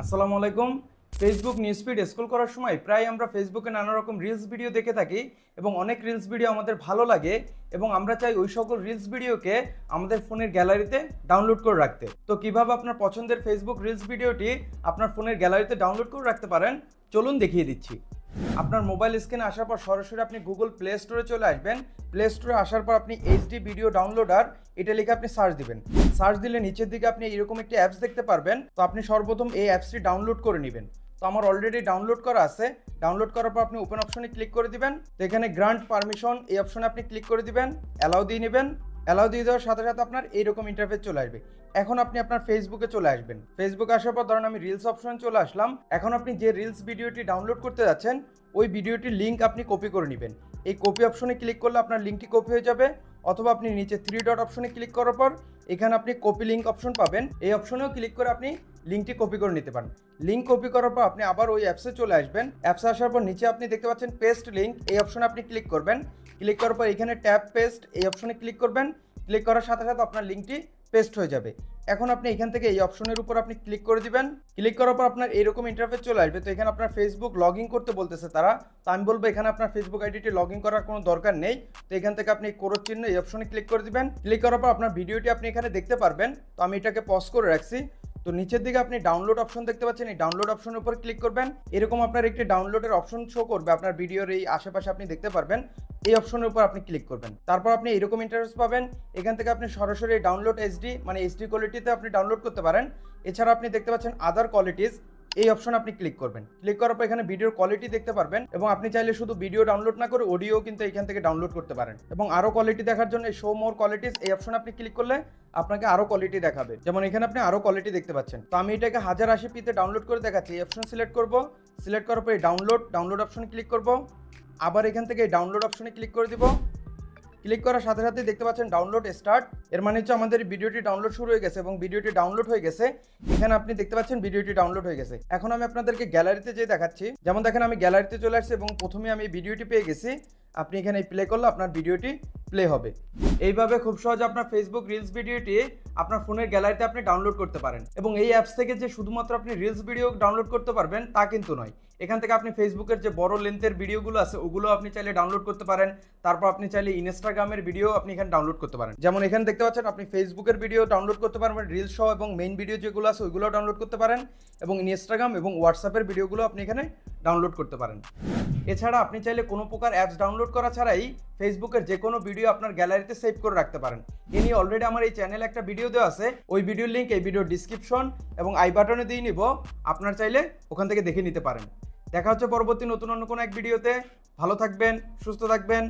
আসসালামু আলাইকুম। Facebook news feed school করার সময় প্রায় আমরা ফেসবুকে নানা রকম রিলস ভিডিও দেখে থাকি এবং অনেক রিলস ভিডিও আমাদের ভালো লাগে এবং আমরা চাই ওই সকল রিলস ভিডিওকে আমাদের ফোনের গ্যালারিতে ডাউনলোড করে রাখতে। তো কীভাবে আপনার পছন্দের ফেসবুক রিলস ভিডিওটি আপনার ফোনের গ্যালারিতে ডাউনলোড করে রাখতে পারেন? চলুন দেখিয়ে দিচ্ছি। আপনার মোবাইল স্ক্রিনে আসার পর সরাসরি আপনি গুগল প্লে স্টোরে চলে আসবেন। প্লে স্টোরে আসার পর আপনি এইচডি ভিডিও ডাউনলোডার এটা লিখে আপনি সার্চ দিবেন। সার্চ দিলে নিচের দিকে আপনি এরকম একটি অ্যাপস দেখতে পারবেন। তো আপনি সর্বপ্রথম এই অ্যাপসটি ডাউনলোড করে নেবেন। তো আমার অলরেডি ডাউনলোড করা আছে। ডাউনলোড করার পর আপনি ওপেন অপশনে ক্লিক করে দিবেন। তো এখানে গ্রান্ট পারমিশন এই অপশনে আপনি ক্লিক করে দিবেন। অ্যালাউ দিয়ে নেবেন। অ্যালাউ দিয়ে দেওয়ার সাথে সাথে আপনার এইরকম ইন্টারফেস চলে আসবে। এখন আপনি আপনার ফেসবুকে চলে আসবেন। ফেসবুকে আসার পর ধরেন আমি রিলস অপশন চলে আসলাম। এখন আপনি যে রিলস ভিডিওটি ডাউনলোড করতে যাচ্ছেন, ওই ভিডিওটির লিঙ্ক আপনি কপি করে নেবেন। এই কপি অপশনে ক্লিক করলে আপনার লিঙ্কটি কপি হয়ে যাবে অথবা আপনি নিচে থ্রি ডট অপশনে ক্লিক করার পর এখানে আপনি কপি লিঙ্ক অপশন পাবেন। এই অপশনেও ক্লিক করে আপনি লিঙ্কটি কপি করে নিতে পারেন। লিঙ্ক কপি করার পর আপনি আবার ওই অ্যাপসে চলে আসবেন। অ্যাপসে আসার পর নিচে আপনি দেখতে পাচ্ছেন পেস্ট লিঙ্ক এই অপশনে আপনি ক্লিক করবেন। ক্লিক করার পর এখানে ট্যাপ পেস্ট এই অপশনে ক্লিক করবেন। ক্লিক করার সাথে সাথে আপনার লিঙ্কটি পেস্ট হয়ে যাবে। এখন আপনি এখান থেকে এই অপশনের উপর আপনি ক্লিক করে দিবেন। ক্লিক করার পর আপনার এরকম ইন্টারফেস চলে আসবে। তো এখানে আপনার ফেসবুক লগ করতে বলতেছে তারা। তো আমি বলব এখানে আপনার ফেসবুক আইডিটি লগ করার কোনো দরকার নেই। তো এখান থেকে আপনি কোরোর চিহ্ন এই অপশনে ক্লিক করে দিবেন। ক্লিক করার পর আপনার ভিডিওটি আপনি এখানে দেখতে পারবেন। তো আমি এটাকে পজ করে রাখছি। তো নিচের দিকে আপনি ডাউনলোড অপশন দেখতে পাচ্ছেন। এই ডাউনলোড অপশনের উপর ক্লিক করবেন। এরকম আপনার একটি ডাউনলোডের অপশন শো করবে। আপনার ভিডিওর এই আশেপাশে আপনি দেখতে পারবেন। এই অপশনের উপর আপনি ক্লিক করবেন। তারপর আপনি এরকম ইন্টারেস্ট পাবেন। এখান থেকে আপনি সরাসরি ডাউনলোড এইচডি মানে এইচডি কোয়ালিটিতে আপনি ডাউনলোড করতে পারেন। এছাড়া আপনি দেখতে পাচ্ছেন আদার কোয়ালিটিস এই অপশন আপনি ক্লিক করবেন। ক্লিক করার পর এখানে ভিডিওর কোয়ালিটি দেখতে পারবেন এবং আপনি চাইলে শুধু ভিডিও ডাউনলোড না করে অডিও কিন্তু এখান থেকে ডাউনলোড করতে পারেন এবং আরও কোয়ালিটি দেখার জন্য শো মোর কোয়ালিটিস এই অপশন আপনি ক্লিক করলে আপনাকে আরও কোয়ালিটি দেখাবে। যেমন এখানে আপনি আরও কোয়ালিটি দেখতে পাচ্ছেন। তো আমি এটাকে হাজার আশি পিতে ডাউনলোড করে দেখাচ্ছি। এই অপশন সিলেক্ট করব। সিলেক্ট করার পর এই ডাউনলোড ডাউনলোড অপশন ক্লিক করব। আবার এখান থেকে ডাউনলোড অপশনে ক্লিক করে দিব। ক্লিক করার সাথে সাথে দেখতে পাচ্ছেন ডাউনলোড স্টার্ট এর মানে হচ্ছে আমাদের ভিডিওটি ডাউনলোড শুরু হয়ে গেছে এবং ভিডিওটি ডাউনলোড হয়ে গেছে। এখানে আপনি দেখতে পাচ্ছেন ভিডিওটি ডাউনলোড হয়ে গেছে। এখন আমি আপনাদেরকে গ্যালারিতে যেয়ে দেখাচ্ছি। যেমন দেখেন, আমি গ্যালারিতে চলে আসছি এবং প্রথমে আমি ভিডিওটি পেয়ে গেছি। আপনি এখানে প্লে করলে আপনার ভিডিওটি প্লে হবে। এইভাবে খুব সহজে আপনার ফেসবুক রিলস ভিডিওটি আপনার ফোনের গ্যালারিতে আপনি ডাউনলোড করতে পারেন। এবং এই অ্যাপস থেকে যে শুধুমাত্র আপনি রিলস ভিডিও ডাউনলোড করতে পারবেন তা কিন্তু নয়। এখান থেকে আপনি ফেসবুকের যে বড় লেন্থের ভিডিওগুলো আছে, ওগুলো আপনি চাইলে ডাউনলোড করতে পারেন। তারপর আপনি চাইলে ইনস্টাগ্রামের ভিডিও আপনি এখানে ডাউনলোড করতে পারেন। যেমন এখানে দেখতে পাচ্ছেন, আপনি ফেসবুকের ভিডিও ডাউনলোড করতে পারবেন রিলস সহ এবং মেইন ভিডিও যেগুলো আছে ওইগুলো ডাউনলোড করতে পারেন এবং ইনস্টাগ্রাম এবং হোয়াটসঅ্যাপের ভিডিওগুলো আপনি এখানে ডাউনলোড করতে পারেন। এছাড়া আপনি চাইলে কোনো প্রকার অ্যাপস ডাউনলোড করা ছাড়াই ফেসবুকের যে কোনো ভিডিও আপনার গ্যালারিতে সেভ করে রাখতে পারেন। এ নিয়ে অলরেডি আমার এই চ্যানেলে একটা ভিডিও দেওয়া আছে, ওই ভিডিওর লিঙ্ক এই ভিডিওর ডিসক্রিপশন এবং আই বাটনে দিয়ে নিব। আপনার চাইলে ওখান থেকে দেখে নিতে পারেন। দেখা হচ্ছে পরবর্তী নতুন অন্য কোনো এক ভিডিওতে ভালো থাকবেন সুস্থ থাকবেন।